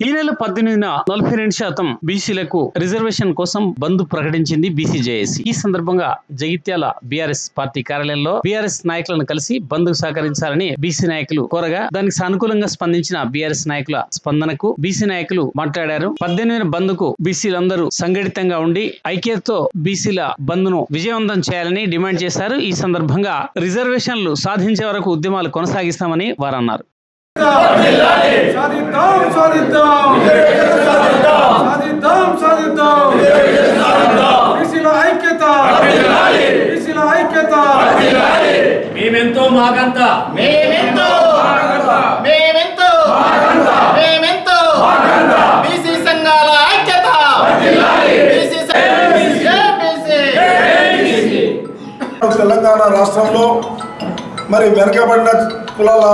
ఈ నెల పద్దెనిమిదిన నలభై రెండు శాతం బీసీలకు రిజర్వేషన్ కోసం బంద్ ప్రకటించింది బీసీజేఏసీ. ఈ సందర్భంగా జగిత్యాల బీఆర్ఎస్ పార్టీ కార్యాలయంలో బీఆర్ఎస్ నాయకులను కలిసి బంద్ సహకరించాలని బీసీ నాయకులు కోరగా దానికి సానుకూలంగా స్పందించిన బీఆర్ఎస్ నాయకుల స్పందనకు బీసీ నాయకులు మాట్లాడారు. పద్దెనిమిది బంద్కు బీసీలందరూ సంఘటితంగా ఉండి ఐక్యతతో బీసీల బంద్ను విజయవంతం చేయాలని డిమాండ్ చేశారు. ఈ సందర్భంగా రిజర్వేషన్లు సాధించే వరకు ఉద్యమాలు కొనసాగిస్తామని వారు అన్నారు సాధిద్దాం సాధిద్దాం సాధిద్దాం సాధిద్దాం బీసీల ఐక్యత బీసీల ఐక్యత మేమెంతో మాకంత. మేమెంతో. మేమెంతో. మేమెంతో. బీసీ సంఘాల ఐక్యత. తెలంగాణ రాష్ట్రంలో మరి వెనకబడిన కులాల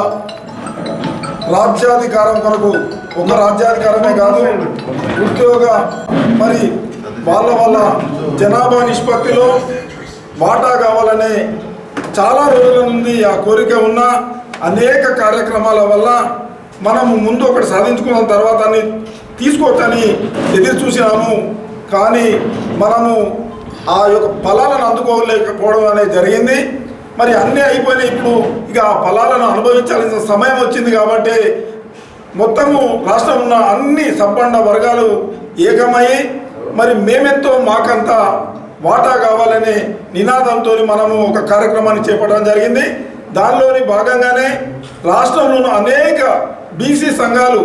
రాజ్యాధికారం కొరకు ఒక రాజ్యాధికారమే కాదు ఉద్యోగ మరి వాళ్ళ వల్ల జనాభా నిష్పత్తిలో వాటా కావాలనే చాలా రోజుల నుండి ఆ కోరిక ఉన్న అనేక కార్యక్రమాల వల్ల మనము ముందు ఒకటి సాధించుకున్న తర్వాత అని తీసుకోవచ్చని ఎదురు చూసినాము. కానీ మనము ఆ యొక్క ఫలాలను అందుకోలేకపోవడం అనేది జరిగింది. మరి అన్నీ అయిపోయినాయి. ఇప్పుడు ఇక ఆ ఫలాలను అనుభవించాల్సిన సమయం వచ్చింది కాబట్టి మొత్తము రాష్ట్రం ఉన్న అన్ని సంపన్న వర్గాలు ఏకమై మరి మేమెంతో మాకంత వాటా కావాలనే నినాదంతో మనము ఒక కార్యక్రమాన్ని చేపట్టడం జరిగింది. దానిలోని భాగంగానే రాష్ట్రంలోని అనేక బీసీ సంఘాలు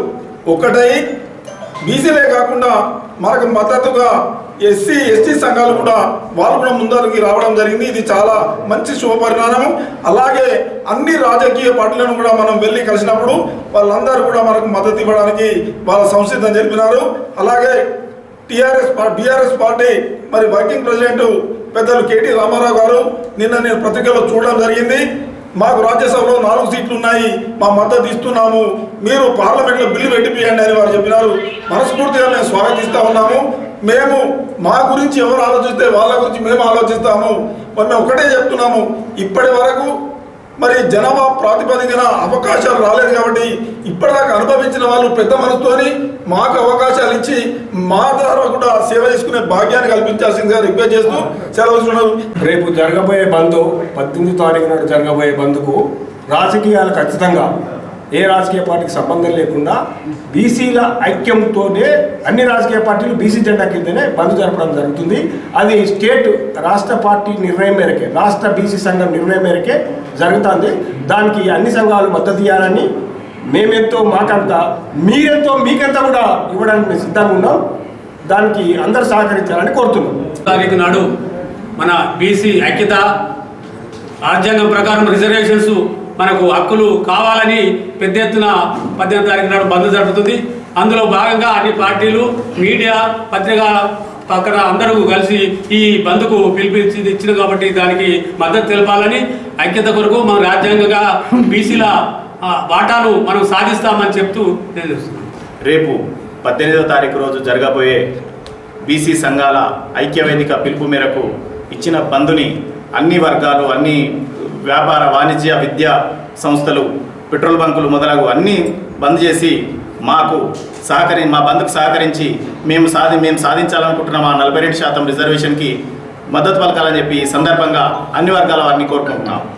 ఒకటై బీసీలే కాకుండా మనకు మద్దతుగా ఎస్సీ ఎస్టీ సంఘాలు కూడా వాళ్ళు కూడా ముందరికి రావడం జరిగింది. ఇది చాలా మంచి శుభపరిణామం అలాగే అన్ని రాజకీయ పార్టీలను కూడా మనం వెళ్ళి కలిసినప్పుడు వాళ్ళందరూ కూడా మనకు మద్దతు ఇవ్వడానికి వాళ్ళ సంసిద్ధం జరిపినారు. అలాగే టిఆర్ఎస్ బీఆర్ఎస్ పార్టీ మరి వర్కింగ్ ప్రెసిడెంట్ పెద్దలు కేటీ రామారావు గారు నిన్న నేను పత్రికలో చూడడం జరిగింది. మాకు రాజ్యసభలో నాలుగు సీట్లు ఉన్నాయి మా మద్దతు ఇస్తున్నాము. మీరు పార్లమెంట్లో బిల్లు పెట్టిపియండి అని వారు చెప్పినారు. మనస్ఫూర్తిగా మేము స్వాగతిస్తూ ఉన్నాము. మేము మా గురించి ఎవరు ఆలోచిస్తే వాళ్ళ గురించి మేము ఆలోచిస్తాము. మరి మేము ఒకటే చెప్తున్నాము. ఇప్పటి వరకు మరి జనాభా ప్రాతిపదికన అవకాశాలు రాలేదు కాబట్టి ఇప్పటిదాకా అనుభవించిన వాళ్ళు పెద్ద మనసుతోని మాకు అవకాశాలు ఇచ్చి మా ద్వారా కూడా సేవ చేసుకునే భాగ్యాన్ని కల్పించాల్సిందిగా రిక్వెస్ట్ చేస్తూ సెలవు రేపు జరగబోయే బంద్ పద్దెనిమిది తారీఖు నాడు జరగబోయే బంద్కు రాజకీయాలు ఖచ్చితంగా ఏ రాజకీయ పార్టీకి సంబంధం లేకుండా బీసీల ఐక్యంతోనే అన్ని రాజకీయ పార్టీలు బీసీ జెండా కిందనే బంద్ జరపడం జరుగుతుంది. అది స్టేట్ రాష్ట్ర పార్టీ నిర్ణయం మేరకే రాష్ట్ర బీసీ సంఘం నిర్ణయం మేరకే జరుగుతుంది. దానికి అన్ని సంఘాలు మద్దతు ఇవ్వాలని మేమెంతో మాకంత మీరెంతో మీకెంత కూడా ఇవ్వడానికి మేము సిద్ధంగా ఉన్నాం. దానికి అందరు సహకరించాలని కోరుతున్నాం. తారీఖు నాడు మన బీసీ ఐక్యత రాజ్యాంగం ప్రకారం రిజర్వేషన్స్ మనకు హక్కులు కావాలని పెద్ద ఎత్తున పద్దెనిమిది తారీఖు నాడు బంద్ జరుగుతుంది అందులో భాగంగా అన్ని పార్టీలు మీడియా పత్రికా పక్కన అందరూ కలిసి ఈ బంద్కు పిలిపించి ఇచ్చింది కాబట్టి దానికి మద్దతు తెలపాలని ఐక్యత కొరకు మన రాజ్యాంగంగా బీసీల వాటాను మనం సాధిస్తామని చెప్తూ నేను రేపు పద్దెనిమిదవ తారీఖు రోజు జరగబోయే బీసీ సంఘాల ఐక్యవేదిక పిలుపు మేరకు ఇచ్చిన బంధుని అన్ని వర్గాలు అన్ని వ్యాపార వాణిజ్య విద్యా సంస్థలు పెట్రోల్ బంకులు మొదలగు అన్నీ బంద్ చేసి మాకు సహకరి మా బంధుకు సహకరించి మేము సాధి మేము సాధించాలనుకుంటున్న మా నలభై రెండు శాతం రిజర్వేషన్కి మద్దతు పలకాలని చెప్పి ఈ సందర్భంగా అన్ని వర్గాల వారిని కోరుకుంటున్నాం.